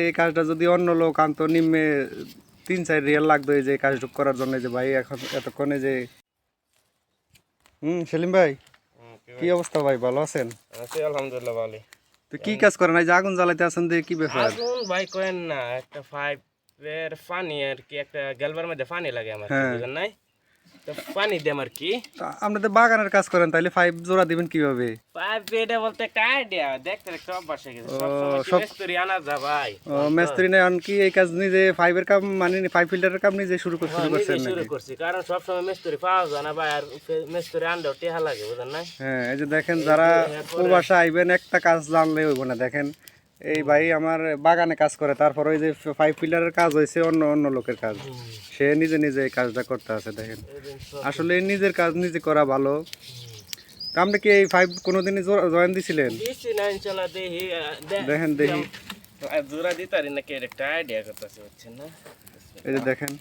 এই কাজটা যদি অন্য লোক আনতো নিম্নে তিন চার রিয়াল লাগতো এই যে এই কাজটুক করার জন্য যে ভাই এখন এতক্ষণে যে হুম সেলিম ভাই কি অবস্থা ভাই? ভালো আছেন? আছি আলহামদুলিল্লাহ ভালো তো কি কাজ করেন এই যে আগুন জ্বালাইতে আছেন দিয়ে কি ব্যাপার? আগুন ভাই কয়েন না একটা ফাইভ এর পানি আর কি একটা গেলবার মধ্যে পানি লাগে আমার হ্যাঁ। বুঝেন নাই? পানি দেম আর কি। বাগানের কাজ করেন তাইলে ফাইভ জোড়া দিবেন কীভাবে? পাইপ এটা বলতে দেখতে দেখতে অভ্যাস হয়ে গেছে। সব- মিস্ত্রি আনা যা ভাই। ও মেস্ত্রি নেই কি এই কাজ নিজে কাম মানে ফাইভ ফিল্টারের কাম নিজে শুরু করে শুরু করছেন শুরু করছি কারণ সবসময় মিস্ত্রি পাওয়া যায় না ভাই আর মিস্ত্রি আনলেও টেহা লাগে বুঝেন নাই? হ্যাঁ এই যে দেখেন যারা প্রবাসে আইবেন একটা কাজ জানলে হইব না। দেখেন এই ভাই আমার বাগানে কাজ করে তারপর ওই যে ফাইভ ফিল্টারের কাজ হয়েছে অন্য অন্য লোকের কাজ। সে নিজে নিজে এই কাজটা করতে আছে দেখেন। আসলে নিজের কাজ নিজে করা ভালো। আপনি কি এই ফাইভ কোনোদিনই জয়েন দিছিলেন? দেখেন দেখি। আর জোড়া দিতারি নাকি? এর একটা আইডিয়া করতেছে বুঝছেন না? এই যে দেখেন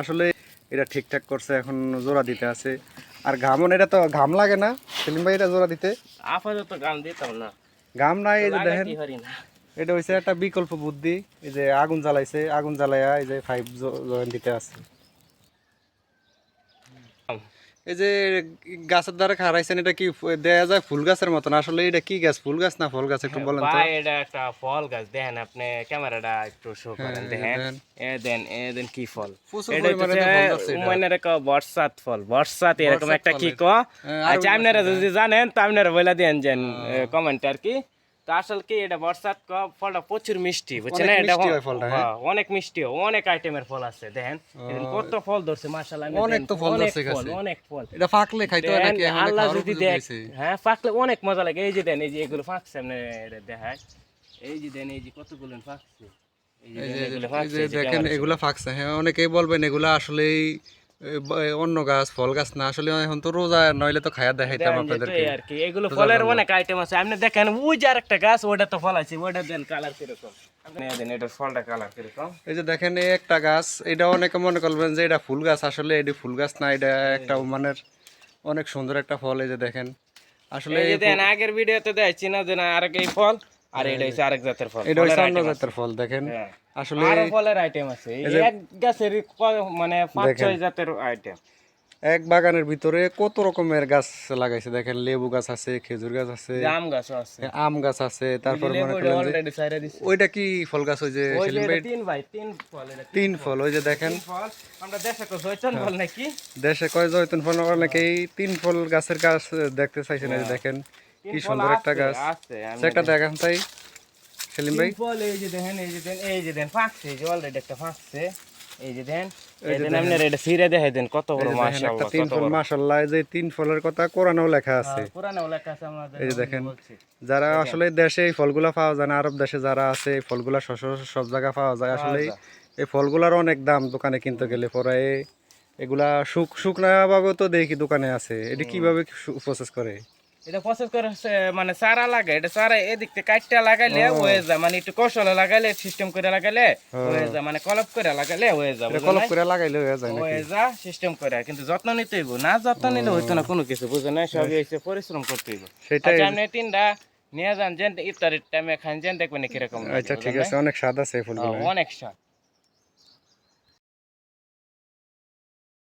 আসলে এটা ঠিকঠাক করছে এখন জোড়া দিতে আছে। আর ঘামন এটা তো ঘাম লাগে না সেলিম ভাই এটা জোড়া দিতে? আপাতত গান দিতাম না। ঘাম নাই এই যে দেখেন এটা হইছে একটা বিকল্প বুদ্ধি। এই যে আগুন জ্বালাইছে আগুন জ্বালায়া এই যে ফাইভ জয়েন দিতে আছে। এই যে গাছের দ্বারা খারাইছেন এটা কি দেয়া যায় ফুল গাছের মতন? আসলে এটা কি গাছ? ফুল গাছ না ফল গাছ? একটু বলেন তো। ভাই এটা একটা ফল গাছ। দেখেন আপনি ক্যামেরাটা একটু শো করেন। দেখেন এ দেন এ দেন কি ফল? এটা হচ্ছে মানে রেখো বর্ষাত ফল। বর্ষাত এরকম একটা কি। ক? হ্যাঁ, আচ্ছা আপনারা যদি জানেন তো আপনারা বলে দেন যে কমেন্ট আর কি। তো আসলে কি এটা বর্ষাত ফলটা প্রচুর মিষ্টি বুঝছেন? এটা হয় হ্যাঁ। অনেক মিষ্টি অনেক আইটেমের ফল আছে দেখেন। কত ফল ধরছে মাশাআল্লাহ অনেক তো ফল ধরছে গাছে। অনেক ফল। এটা ফাঁকলে খাইতে নাকি? আল্লাহ যদি দেখ হ্যাঁ পাকলে অনেক মজা লাগে। এই যে দেন এই যে এগুলো ফাঁকছে আপনি এটা দেখায়। এই যে দেন এই যে কতগুলো ফাঁকছে। এই যে দেখেন এগুলা ফাঁকছে হ্যাঁ অনেকেই বলবেন এগুলা আসলেই অন্য গাছ ফল গাছ না আসলে এখন তো রোজা নইলে তো খায়া দেখাইতাম আপনাদেরকে। আর কি। এগুলো ফলের অনেক আইটেম আছে। আপনি দেখেন ওই যে আরেকটা গাছ ওটা তো ফল আছে ওটা দেন কালার কীরকম। আপনি দেন এটার ফলটা কালার কীরকম। এই যে দেখেন এই একটা গাছ এটা অনেকে মনে করবেন যে এটা ফুল গাছ আসলে এটি ফুল গাছ না এটা একটা মানে অনেক সুন্দর একটা ফল এই যে দেখেন। আসলে আগের ভিডিওতে দেয় চিনা দেন আরেক এই ফল। আর এটা হচ্ছে আরেক জাতের ফল। এটা হচ্ছে অন্য জাতের ফল দেখেন। হ্যাঁ। আসলে আরও ফলের আইটেম আছে। এক গাছের মানে পাঁচ ছয় জাতের আইটেম এক বাগানের ভিতরে কত রকমের গাছ লাগাইছে দেখেন। লেবু গাছ আছে খেজুর গাছ আছে জাম গাছও আছে। আম গাছ আছে তারপর মনে করেন ওইটা কি ফল গাছ ওই যে তিন ভাই তিন ফল তিন ফল। ওই যে দেখেন। আমরা দেশে তো জয়চন ফল নাকি? দেশে কয় জয়তুন ফল এই তিন ফল গাছের গাছ দেখতে চাইছেন এই যে দেখেন। কি সুন্দর একটা গাছ। আছে একটা দেখান তাই। সেলিম ভাই। ফল? এই যে দেখেন এই যে দেন এই যে দেন ফাঁকছে এই যে অলরেডি একটা ফাঁকছে। এই যে দেন এই আপনার এটা সিরে দেখাই দেন কত বড় মাশাআল্লাহ তিন ফল মাশাআল্লাহ যে তিন ফলের কথা কোরআনেও লেখা আছে। পুরানো লেখা আছে আমাদের এই যে দেখেন যারা আসলে দেশে এই ফলগুলা পাওয়া যায় না আরব দেশে যারা আছে এই ফলগুলা সব জায়গায় পাওয়া যায়। আসলে এই ফলগুলার অনেক দাম দোকানে কিনতে গেলে পরে এগুলা শুক শুকনা ভাবে তো দেখি দোকানে আছে। এটা কীভাবে প্রসেস করে? এটা প্রসেস করে মানে চারা লাগে এটা চারা এদিক থেকে কাটটা লাগাইলে হয়ে যায় মানে একটু কৌশলে লাগাইলে সিস্টেম করে লাগাইলে হয়ে যায় মানে কলপ করে লাগাইলে হয়ে যায় কলপ করে লাগাইলে হয়ে যায় হয়ে সিস্টেম করে কিন্তু যত্ন নিতে হইব না যত্ন নিলে হইতো না কোনো কিছু বুঝে না সবই পরিশ্রম করতে হইব। সেটাই আচ্ছা আপনি তিনটা নিয়ে যান যেন ইফতারের টাইমে খান যেন দেখবেন কীরকম আচ্ছা ঠিক আছে অনেক স্বাদ আছে? ফুলগুলো। অনেক স্বাদ।